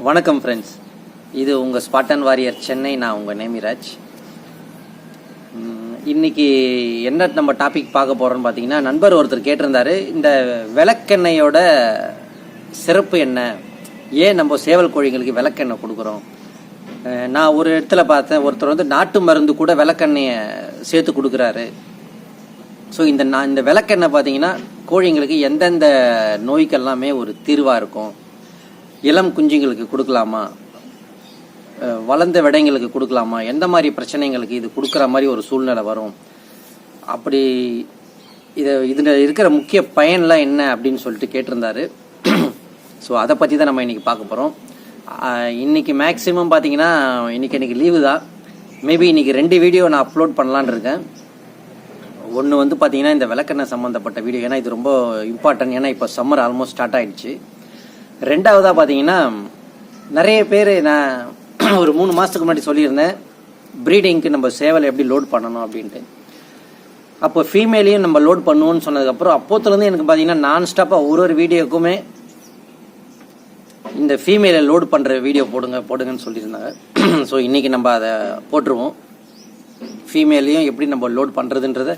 வணக்கம் ஃப்ரெண்ட்ஸ் இது உங்கள் ஸ்பாட்டன் வாரியர் சென்னை நான் உங்கள் நேமிராஜ். இன்றைக்கி இன்னைக்கு என்ன நம்ம டாபிக் பார்க்க போகிறோம்னு பார்த்தீங்கன்னா நண்பர் ஒருத்தர் கேட்டிருந்தாரு இந்த விளக்கெண்ணெயோட சிறப்பு என்ன? ஏன் நம்ம சேவல் கோழிங்களுக்கு விளக்கெண்ணெய் கொடுக்குறோம்? நான் ஒரு இடத்துல பார்த்தேன் ஒருத்தர் வந்து நாட்டு மருந்து கூட விளக்கெண்ணெயை சேர்த்து கொடுக்குறாரு. ஸோ இந்த நான் இந்த விளக்கெண்ணெய் பார்த்தீங்கன்னா கோழிங்களுக்கு எந்தெந்த நோய்க்கெல்லாமே ஒரு தீர்வாக இருக்கும். இளம் குஞ்சுங்களுக்கு கொடுக்கலாமா? வளர்ந்த விடைங்களுக்கு கொடுக்கலாமா? எந்த மாதிரி பிரச்சனைங்களுக்கு இது கொடுக்குற மாதிரி ஒரு சூழ்நிலை வரும்? அப்படி இதை இதில் இருக்கிற முக்கிய பயன்லாம் என்ன அப்படின்னு சொல்லிட்டு கேட்டிருந்தாரு. ஸோ அதை பற்றி தான் நம்ம இன்றைக்கி பார்க்க போகிறோம் இன்னைக்கு மேக்ஸிமம் பார்த்தீங்கன்னா இன்னைக்கு இன்றைக்கி லீவு தான். மேபி இன்னைக்கு ரெண்டு வீடியோ நான் அப்லோட் பண்ணலான்னு இருக்கேன். ஒன்று வந்து பார்த்தீங்கன்னா இந்த விளக்கெண்ணெய் சம்மந்தப்பட்ட வீடியோ ஏன்னா இது ரொம்ப இம்பார்ட்டன்ட் ஏன்னா இப்போ சம்மர் ஆல்மோஸ்ட் ஸ்டார்ட் ஆகிடுச்சு ரெண்டாவதாக பார்த்தீங்கன்னா நிறைய பேர் நான் ஒரு மூணு மாதத்துக்கு முன்னாடி சொல்லியிருந்தேன் ப்ரீடிங்க்கு நம்ம சேவலை எப்படி லோட் பண்ணணும் அப்படின்ட்டு. அப்போ ஃபீமேலையும் நம்ம லோட் பண்ணுவோம்னு சொன்னதுக்கப்புறம் அப்போத்துலேருந்து எனக்கு பார்த்தீங்கன்னா நான் ஸ்டாப்பாக ஒரு ஒரு வீடியோக்குமே இந்த ஃபீமேலை லோட் பண்ணுற வீடியோ போடுங்க போடுங்கன்னு சொல்லியிருந்தாங்க. ஸோ இன்றைக்கி நம்ம அதை போட்டுருவோம். ஃபீமேலையும் எப்படி நம்ம லோட் பண்ணுறதுன்றத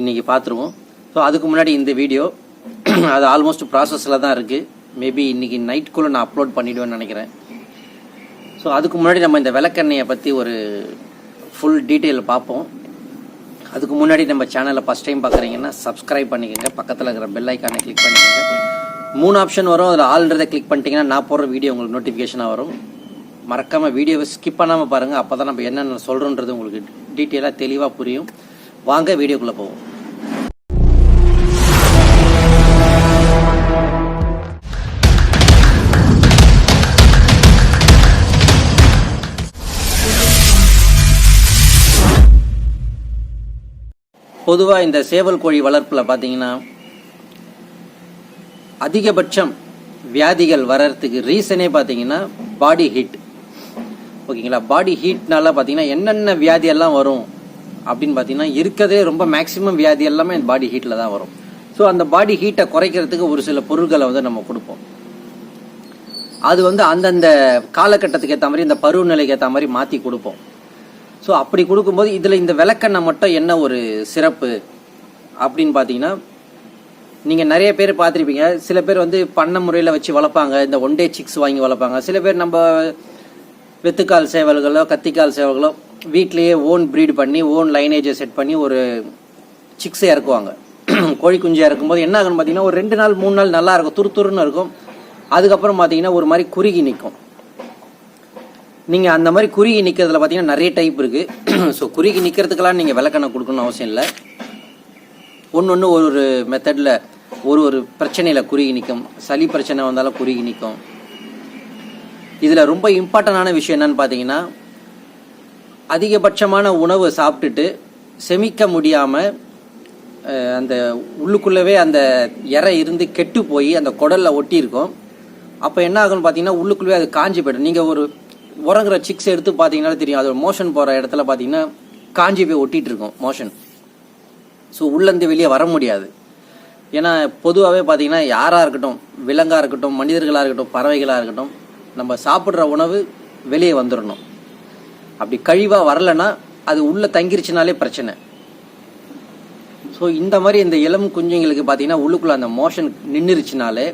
இன்றைக்கி பார்த்துருவோம் ஸோ அதுக்கு முன்னாடி இந்த வீடியோ அது ஆல்மோஸ்ட் ப்ராசஸில் தான் இருக்குது மேபி இன்றைக்கி நைட்குள்ளே நான் அப்லோட் பண்ணிவிடுவேன்னு நினைக்கிறேன். ஸோ அதுக்கு முன்னாடி நம்ம இந்த விளக்கெண்ணெயை பற்றி ஒரு ஃபுல் டீட்டெயில் பார்ப்போம். அதுக்கு முன்னாடி நம்ம சேனலை ஃபஸ்ட் டைம் பார்க்குறீங்கன்னா சப்ஸ்கிரைப் பண்ணிக்கோங்க. பக்கத்தில் இருக்கிற பெல் ஐக்கானை கிளிக் பண்ணிக்கோங்க. மூணு ஆப்ஷன் வரும். அதில் ஆல்ரெடி கிளிக் பண்ணிட்டீங்கன்னா நான் போடுற வீடியோ உங்களுக்கு நோட்டிஃபிகேஷனாக வரும். மறக்காமல் வீடியோவை ஸ்கிப் பண்ணாமல் பாருங்கள் அப்போ தான் நம்ம என்னென்ன சொல்கிறோன்றது உங்களுக்கு டீட்டெயிலாக தெளிவாக புரியும். வாங்க வீடியோக்குள்ளே போவோம். பொதுவாக இந்த சேவல் கோழி வளர்ப்பில் பார்த்தீங்கன்னா அதிகபட்சம் வியாதிகள் வர்றதுக்கு ரீசனே பார்த்தீங்கன்னா பாடி ஹீட் ஓகேங்களா? பாடி ஹீட்னால பார்த்தீங்கன்னா என்னென்ன வியாதி எல்லாம் வரும் அப்படின்னு பார்த்தீங்கன்னா இருக்கதே ரொம்ப மேக்ஸிமம் வியாதி எல்லாமே பாடி ஹீட்டில் தான் வரும். ஸோ அந்த பாடி ஹீட்டை குறைக்கிறதுக்கு ஒரு சில பொருட்களை வந்து நம்ம கொடுப்போம். அது வந்து அந்தந்த காலகட்டத்துக்கு ஏற்ற மாதிரி இந்த பருவநிலைக்கு ஏற்ற மாதிரி மாற்றி கொடுப்போம். ஸோ அப்படி கொடுக்கும்போது இதில் இந்த விளக்கெண்ணெய் மட்டும் என்ன ஒரு சிறப்பு? அப்படின்னு பார்த்தீங்கன்னா நீங்கள் நிறைய பேர் பார்த்துருப்பீங்க. சில பேர் வந்து பண்ண முறையில் வச்சு வளர்ப்பாங்க. இந்த ஒன் டே சிக்ஸ் வாங்கி வளர்ப்பாங்க. சில பேர் நம்ம வெத்துக்கால் சேவல்களோ கத்திக்கால் சேவல்களோ வீட்லேயே ஓன் ப்ரீட் பண்ணி ஓன் லைனேஜை செட் பண்ணி ஒரு சிக்ஸை இறக்குவாங்க. கோழி குஞ்சு இறக்கும்போது என்ன ஆகுன்னு பார்த்தீங்கன்னா ஒரு ரெண்டு நாள் மூணு நாள் நல்லா இருக்கும். துரு துருன்னு இருக்கும். அதுக்கப்புறம் பார்த்தீங்கன்னா ஒரு மாதிரி குறுகி நிற்கும் நீங்கள் அந்த மாதிரி குறுகி நிற்கிறதுல பார்த்தீங்கன்னா நிறைய டைப் இருக்குது ஸோ குறுகி நிற்கிறதுக்கெல்லாம் நீங்கள் விளக்கணை கொடுக்கணும்னு அவசியம் இல்லை. ஒன்று ஒன்று ஒரு ஒரு மெத்தடில் ஒரு ஒரு பிரச்சனையில் குறுகி நிற்கும் சளி பிரச்சனை வந்தாலும் குறுகி நிற்கும் இதில் ரொம்ப இம்பார்ட்டண்டான விஷயம் என்னன்னு பார்த்தீங்கன்னா அதிகபட்சமான உணவு சாப்பிட்டுட்டு செமிக்க முடியாமல் அந்த உள்ளுக்குள்ளவே அந்த இறை இருந்து கெட்டு போய் அந்த குடலில் ஒட்டியிருக்கும். அப்போ என்ன ஆகும்னு பார்த்தீங்கன்னா உள்ளுக்குள்ளவே அது காஞ்சி போய்டும். நீங்கள் ஒரு உறங்குற சிக்ஸ் எடுத்து பார்த்தீங்கன்னா தெரியும். அது மோஷன் போகிற இடத்துல பார்த்தீங்கன்னா காஞ்சி போய் ஒட்டிகிட்டு இருக்கும் மோஷன் ஸோ உள்ளேருந்து வெளியே வர முடியாது. ஏன்னா பொதுவாகவே பார்த்தீங்கன்னா யாராக இருக்கட்டும் விலங்காக இருக்கட்டும் மனிதர்களாக இருக்கட்டும் பறவைகளாக இருக்கட்டும் நம்ம சாப்பிட்ற உணவு வெளியே வந்துடணும் அப்படி கழிவாக வரலைன்னா அது உள்ளே தங்கிருச்சுனாலே பிரச்சனை. ஸோ இந்த மாதிரி இந்த இளம் குஞ்சுங்களுக்கு பார்த்தீங்கன்னா உள்ளுக்குள்ளே அந்த மோஷன் நின்றுருச்சுனாலே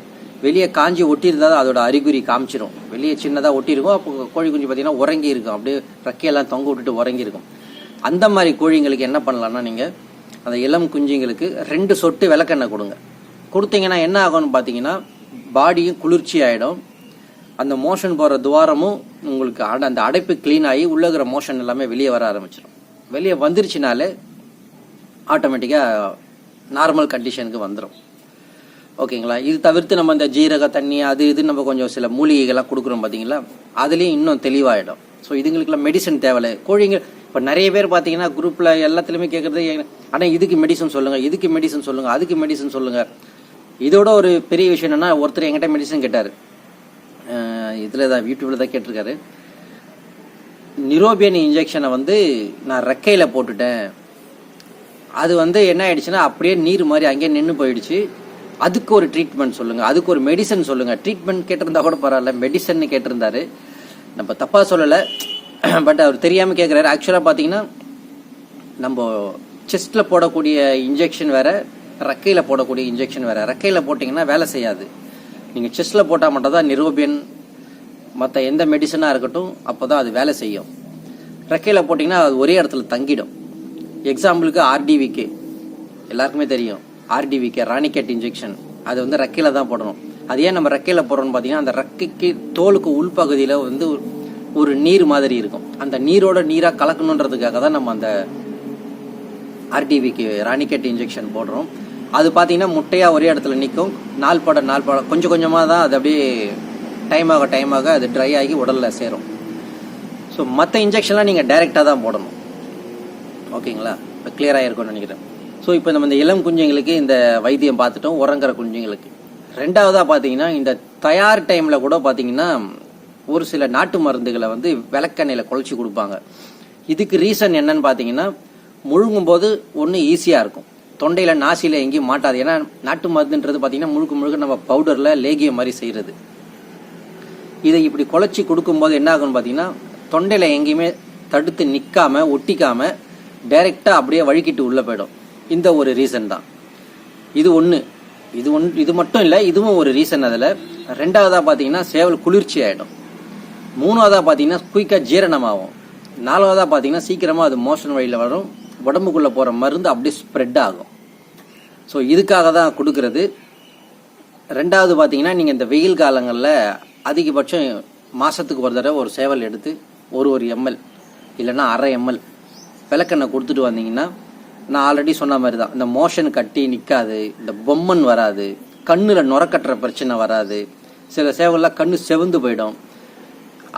வெளியே காஞ்சி ஒட்டியிருந்தா அதோட அறிகுறி காமிச்சிரும். வெளியே சின்னதாக ஒட்டியிருக்கும் அப்போ கோழி குஞ்சு பார்த்தீங்கன்னா உறங்கி இருக்கும் அப்படியே ரெக்கையெல்லாம் தொங்க விட்டுட்டு உறங்கி இருக்கும் அந்த மாதிரி கோழிங்களுக்கு என்ன பண்ணலான்னா நீங்கள் அந்த இளம் குஞ்சுங்களுக்கு ரெண்டு சொட்டு விளக்கெண்ணெய் கொடுங்க. கொடுத்தீங்கன்னா என்ன ஆகும்னு பார்த்தீங்கன்னா பாடியும் குளிர்ச்சி ஆகிடும் அந்த மோஷன் போகிற துவாரமும் உங்களுக்கு அட- அந்த அடைப்பு க்ளீன் ஆகி உள்ள இருக்கிற மோஷன் எல்லாமே வெளியே வர ஆரம்பிச்சிடும் வெளியே வந்துருச்சுனாலே ஆட்டோமேட்டிக்காக நார்மல் கண்டிஷனுக்கு வந்துடும் ஓகேங்களா? இது தவிர்த்து நம்ம இந்த ஜீரக தண்ணி அது இது நம்ம கொஞ்சம் சில மூலிகைகள்லாம் கொடுக்குறோம் பார்த்தீங்களா அதுலேயும் இன்னும் தெளிவாயிடும். ஸோ இதுங்களுக்குலாம் மெடிசன் தேவையில்லை. கோழிங்க இப்போ நிறைய பேர் பார்த்தீங்கன்னா குரூப்பில் எல்லாத்துலேயுமே கேட்குறது ஆனால் இதுக்கு மெடிசன் சொல்லுங்கள் இதுக்கு மெடிசன் சொல்லுங்கள் அதுக்கு மெடிசன் சொல்லுங்கள் இதோட ஒரு பெரிய விஷயம் என்னென்னா ஒருத்தர் என்கிட்ட மெடிசன் கேட்டார். இதில் தான் யூடியூப்பில் தான் கேட்டிருக்காரு. நிரோபியன் இன்ஜெக்ஷனை வந்து நான் ரெக்கையில் போட்டுட்டேன். அது வந்து என்ன ஆயிடுச்சுன்னா அப்படியே நீர் மாதிரி அங்கேயே நின்று போயிடுச்சு. அதுக்கு ஒரு ட்ரீட்மெண்ட் சொல்லுங்கள் அதுக்கு ஒரு மெடிசன் சொல்லுங்கள் ட்ரீட்மெண்ட் கேட்டிருந்தா கூட பரவாயில்ல. மெடிசன் கேட்டிருந்தாரு. நம்ம தப்பாக சொல்லலை. பட் அவர் தெரியாமல் கேட்குறாரு ஆக்சுவலாக பார்த்தீங்கன்னா நம்ம செஸ்ட்டில் போடக்கூடிய இன்ஜெக்ஷன் வேறு ரெக்கையில் போடக்கூடிய இன்ஜெக்ஷன் வேறு. ரெக்கையில் போட்டிங்கன்னா வேலை செய்யாது. நீங்கள் செஸ்ட்டில் போட்டால் மட்டும் தான் நிரோபியன் மற்ற எந்த மெடிசனாக இருக்கட்டும் அப்போ தான் அது வேலை செய்யும். ரெக்கையில் போட்டிங்கன்னா அது ஒரே இடத்துல தங்கிடும். எக்ஸாம்பிளுக்கு ஆர்டிவிக்கு எல்லாருக்குமே தெரியும். ஆர்டிவிகே ராணிகேட் இன்ஜெக்ஷன் அது வந்து ரெக்கையில் தான் போடணும். அது ஏன் நம்ம ரெக்கையில் போடுறோம்னு பார்த்தீங்கன்னா அந்த ரெக்கைக்கு தோலுக்கு உள்பகுதியில் வந்து ஒரு நீர் மாதிரி இருக்கும். அந்த நீரோட நீராக கலக்கணுன்றதுக்காக தான் நம்ம அந்த ஆர்டிவிக்கு ராணிகேட் இன்ஜெக்ஷன் போடுறோம். அது பார்த்தீங்கன்னா முட்டையாக ஒரே இடத்துல நிற்கும். நாள் பட நாள் பட கொஞ்சம் கொஞ்சமாக தான் அது அப்படியே டைம் ஆக டைம் ஆக அது ட்ரை ஆகி உடலில் சேரும். ஸோ மற்ற இன்ஜெக்ஷன்லாம் நீங்கள் டைரெக்டாக தான் போடணும். ஓகேங்களா இப்போ கிளியராக இருக்கும்னு நினைக்கிறேன். ஸோ இப்போ நம்ம இந்த இளம் குஞ்சுங்களுக்கு இந்த வைத்தியம் பார்த்துட்டோம் உறங்குற குஞ்சுங்களுக்கு. ரெண்டாவதாக பார்த்தீங்கன்னா இந்த தயார் டைமில் கூட பார்த்தீங்கன்னா ஒரு சில நாட்டு மருந்துகளை வந்து விளக்கெண்ணெயில் குழச்சி கொடுப்பாங்க. இதுக்கு ரீசன் என்னன்னு பார்த்தீங்கன்னா முழுங்கும் போது ஒன்று ஈஸியாக இருக்கும். தொண்டையில் நாசியில் எங்கேயும் மாட்டாது. ஏன்னா நாட்டு மருந்துன்றது பார்த்தீங்கன்னா முழுக்க முழுக்க நம்ம பவுடரில் லேகியம் மாதிரி செய்கிறது இதை இப்படி குழச்சி கொடுக்கும்போது என்ன ஆகும்னு பார்த்தீங்கன்னா தொண்டையில் எங்கேயுமே தடுத்து நிற்காமல் ஒட்டிக்காமல் டைரெக்டாக அப்படியே வழுக்கிட்டு உள்ளே போயிடும். இந்த ஒரு ரீசன் தான். இது ஒன்று இது ஒன் இது மட்டும் இல்லை இதுவும் ஒரு ரீசன் அதில். ரெண்டாவதாக பார்த்தீங்கன்னா சேவல் குளிர்ச்சி ஆகிடும் மூணாவதாக பார்த்தீங்கன்னா குயிக்காக ஜீரணமாகும். நாலாவதாக பார்த்தீங்கன்னா சீக்கிரமாக அது மோஷன் வழியில் வரும். உடம்புக்குள்ளே போகிற மருந்து அப்படியே ஸ்ப்ரெட் ஆகும். ஸோ இதுக்காக தான் கொடுக்கறது. ரெண்டாவது பார்த்தீங்கன்னா நீங்கள் இந்த வெயில் காலங்களில் அதிகபட்சம் மாதத்துக்கு ஒரு தடவை ஒரு சேவல் எடுத்து ஒரு ஒரு எம்எல் இல்லைன்னா அரை எம்எல் விளக்கெண்ணெய் கொடுத்துட்டு வந்தீங்கன்னா நான் ஆல்ரெடி சொன்ன மாதிரி தான் இந்த மோஷன் கட்டி நிற்காது இந்த பொம்மன் வராது கண்ணில் நுரக்கட்டுற பிரச்சனை வராது. சில சேவல்லாம் கண்ணு செவந்து போயிடும்.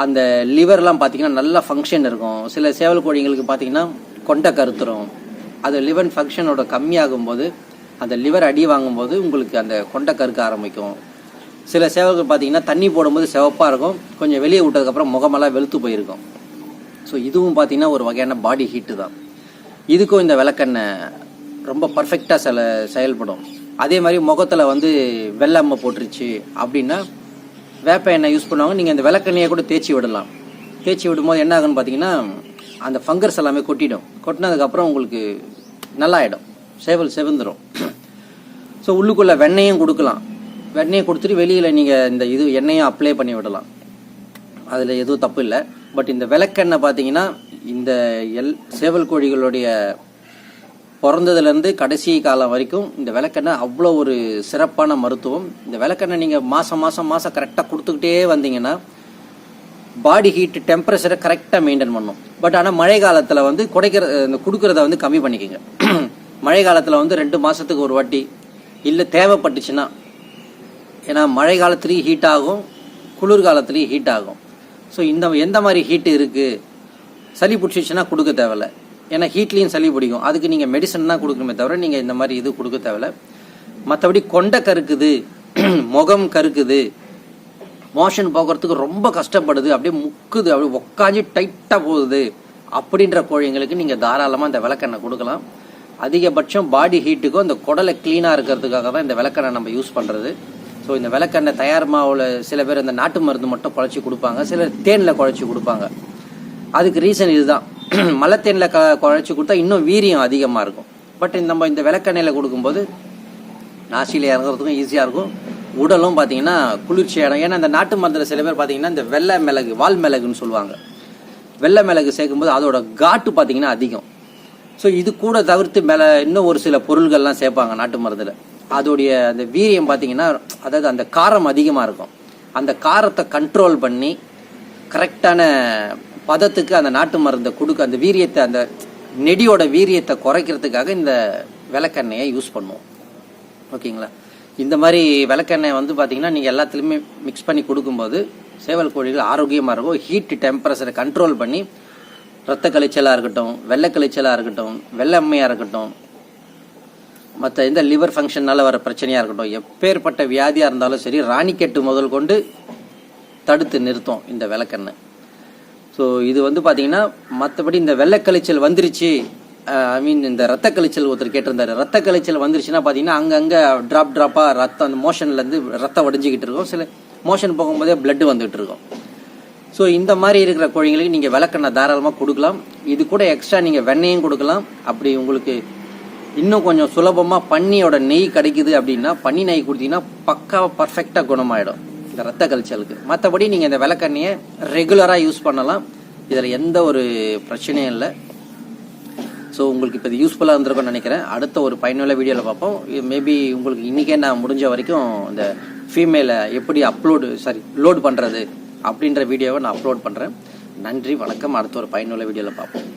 அந்த லிவர்லாம் பார்த்தீங்கன்னா நல்லா ஃபங்க்ஷன் இருக்கும். சில சேவல் கோழிங்களுக்கு பார்த்தீங்கன்னா கொண்டை கருத்துரும். அது லிவர் ஃபங்க்ஷனோட கம்மியாகும் போது அந்த லிவர் அடி வாங்கும்போது உங்களுக்கு அந்த கொண்டை கருக்க ஆரம்பிக்கும். சில சேவல்கள் பார்த்தீங்கன்னா தண்ணி போடும்போது சிவப்பாக இருக்கும். கொஞ்சம் வெளியே விட்டதுக்கப்புறம் முகமெல்லாம் வெளுத்து போயிருக்கும். ஸோ இதுவும் பார்த்தீங்கன்னா ஒரு வகையான பாடி ஹீட்டு தான். இதுக்கும் இந்த விளக்கெண்ணெய் ரொம்ப பர்ஃபெக்டாக சில செயல்படும். அதே மாதிரி முகத்தில் வந்து வெள்ளம்மை போட்டுருச்சு அப்படின்னா வேப்ப எண்ணெய் யூஸ் பண்ணுவாங்க. நீங்கள் இந்த விளக்கெண்ணெயை கூட தேய்ச்சி விடலாம். தேய்ச்சி விடும்போது என்ன ஆகுன்னு பார்த்தீங்கன்னா அந்த ஃபங்கர்ஸ் எல்லாமே கொட்டிடும். கொட்டினதுக்கப்புறம் உங்களுக்கு நல்லாயிடும். சேவல் செவந்துடும் ஸோ உள்ளுக்குள்ளே வெண்ணெயும் கொடுக்கலாம். வெண்ணெயை கொடுத்துட்டு வெளியில் நீங்கள் இந்த இது எண்ணெயும் அப்ளை பண்ணி விடலாம். அதில் எதுவும் தப்பு இல்லை. பட் இந்த விளக்கெண்ணெய் பார்த்தீங்கன்னா இந்த எல் சேவல் கோழிகளுடைய பிறந்ததுலேருந்து கடைசி காலம் வரைக்கும் இந்த விளக்கெண்ணெய் அவ்வளோ ஒரு சிறப்பான மருத்துவம். இந்த விளக்கெண்ணெய் நீங்கள் மாதம் மாதம் மாதம் கரெக்டாக கொடுத்துக்கிட்டே வந்தீங்கன்னா பாடி ஹீட் டெம்பரேச்சரை கரெக்டாக மெயின்டைன் பண்ணும். பட் ஆனால் மழை காலத்தில் வந்து குடைக்கிற இந்த கொடுக்குறத வந்து கம்மி பண்ணிக்கோங்க. மழை காலத்தில் வந்து ரெண்டு மாதத்துக்கு ஒரு வாட்டி இல்லை தேவைப்பட்டுச்சுன்னா ஏன்னா மழை காலத்துலேயும் ஹீட் ஆகும் குளிர் காலத்துலேயும் ஹீட் ஆகும். ஸோ இந்த எந்த மாதிரி ஹீட் இருக்குது சளி பிடிச்சிச்சுன்னா கொடுக்க தேவையில்ல ஏன்னா ஹீட்லேயும் சளி பிடிக்கும். அதுக்கு நீங்கள் மெடிசன் தான் கொடுக்கணுமே தவிர நீங்கள் இந்த மாதிரி இது கொடுக்க தேவையில்ல மற்றபடி கொண்டை கருக்குது முகம் கருக்குது மோஷன் போக்குறதுக்கு ரொம்ப கஷ்டப்படுது அப்படியே முக்குது அப்படியே உக்காஞ்சி டைட்டாக போகுது அப்படின்ற கோழிங்களுக்கு நீங்கள் தாராளமாக இந்த விளக்கெண்ணெய் கொடுக்கலாம். அதிகபட்சம் பாடி ஹீட்டுக்கும் இந்த குடலை க்ளீனாக இருக்கிறதுக்காக தான் இந்த விளக்கெண்ணெய் நம்ம யூஸ் பண்ணுறது ஸோ இந்த விளக்கெண்ணெய் தயார் மாவில் சில பேர் இந்த நாட்டு மருந்து மட்டும் குழச்சி கொடுப்பாங்க சிலர் தேனில் குழச்சி கொடுப்பாங்க. அதுக்கு ரீசன் இதுதான். மலை தேனில் க குழச்சி கொடுத்தா இன்னும் வீரியம் அதிகமாக இருக்கும். பட் நம்ம இந்த விளக்கெண்ணெயில் கொடுக்கும்போது நாசியில் இறங்குறதுக்கும் ஈஸியாக இருக்கும். உடலும் பார்த்தீங்கன்னா குளிர்ச்சியாயிடும் ஏன்னா இந்த நாட்டு மருந்தில் சில பேர் பார்த்தீங்கன்னா இந்த வெள்ளை மிளகு வால் மிளகுன்னு சொல்லுவாங்க. வெள்ளை மிளகு சேர்க்கும்போது அதோட காட்டு பார்த்தீங்கன்னா அதிகம். ஸோ இது கூட தவிர்த்து மேலே இன்னும் ஒரு சில பொருள்கள்லாம் சேர்ப்பாங்க நாட்டு மருந்தில். அதோடைய அந்த வீரியம் பார்த்தீங்கன்னா அதாவது அந்த காரம் அதிகமாக இருக்கும். அந்த காரத்தை கண்ட்ரோல் பண்ணி கரெக்டான பதத்துக்கு அந்த நாட்டு மருந்தை கொடுக்க அந்த வீரியத்தை அந்த நெடியோட வீரியத்தை குறைக்கிறதுக்காக இந்த விளக்கெண்ணெயை யூஸ் பண்ணுவோம். ஓகேங்களா? இந்த மாதிரி விளக்கெண்ணெய் வந்து பார்த்தீங்கன்னா நீங்கள் எல்லாத்துலேயுமே மிக்ஸ் பண்ணி கொடுக்கும்போது சேவல் கோழிகள் ஆரோக்கியமாக இருக்கும். ஹீட் டெம்பரேச்சரை கண்ட்ரோல் பண்ணி ரத்த கழிச்சலாக இருக்கட்டும் வெள்ளை கழிச்சலாக இருக்கட்டும் வெள்ளம்மையாக இருக்கட்டும் மற்ற இந்த லிவர் ஃபங்க்ஷனால வர பிரச்சனையாக இருக்கட்டும் எப்பேற்பட்ட வியாதியாக இருந்தாலும் சரி ராணிக்கெட்டு முதல் கொண்டு தடுத்து நிறுத்தும் இந்த விளக்கெண்ணெய் ஸோ இது வந்து பார்த்தீங்கன்னா மற்றபடி இந்த வெள்ளக்கழிச்சல் வந்துருச்சு ஐ மீன் இந்த ரத்த கழிச்சல் ஒருத்தர் கேட்டிருந்தாரு. ரத்த கழிச்சல் வந்துருச்சுன்னா பார்த்தீங்கன்னா அங்கங்கே ட்ராப் ட்ராப்பாக ரத்தம் அந்த மோஷன்லேருந்து ரத்தம் வடிஞ்சிக்கிட்டு இருக்கும். சில மோஷன் போகும்போதே blood வந்துகிட்டு இருக்கும். ஸோ இந்த மாதிரி இருக்கிற கோழிங்களுக்கு நீங்கள் விளக்கெண்ணெய் தாராளமாக கொடுக்கலாம். இது கூட எக்ஸ்ட்ரா நீங்கள் வெண்ணையும் கொடுக்கலாம். அப்படி உங்களுக்கு இன்னும் கொஞ்சம் சுலபமாக பன்னியோட நெய் கிடைக்குது அப்படின்னா பன்னி நெய் கொடுத்தீங்கன்னா பக்காவாக பர்ஃபெக்டாக குணமாயிடும். இந்த ரத்த கல்ச்சலுக்கு மற்றபடி நீங்கள் இந்த விளக்கண்ணியை ரெகுலராக யூஸ் பண்ணலாம். இதில் எந்த ஒரு பிரச்சனையும் இல்லை. ஸோ உங்களுக்கு இப்போ இது யூஸ்ஃபுல்லாக இருந்திருக்கும்னு நினைக்கிறேன். அடுத்த ஒரு பயனுள்ள வீடியோவில் பார்ப்போம். மேபி உங்களுக்கு இன்றைக்கே நான் முடிஞ்ச வரைக்கும் இந்த ஃபீமேலை எப்படி அப்லோடு சாரி லோட் பண்ணுறது அப்படின்ற வீடியோவை நான் அப்லோட் பண்ணுறேன் நன்றி வணக்கம். அடுத்த ஒரு பயனுள்ள வீடியோவில் பார்ப்போம்.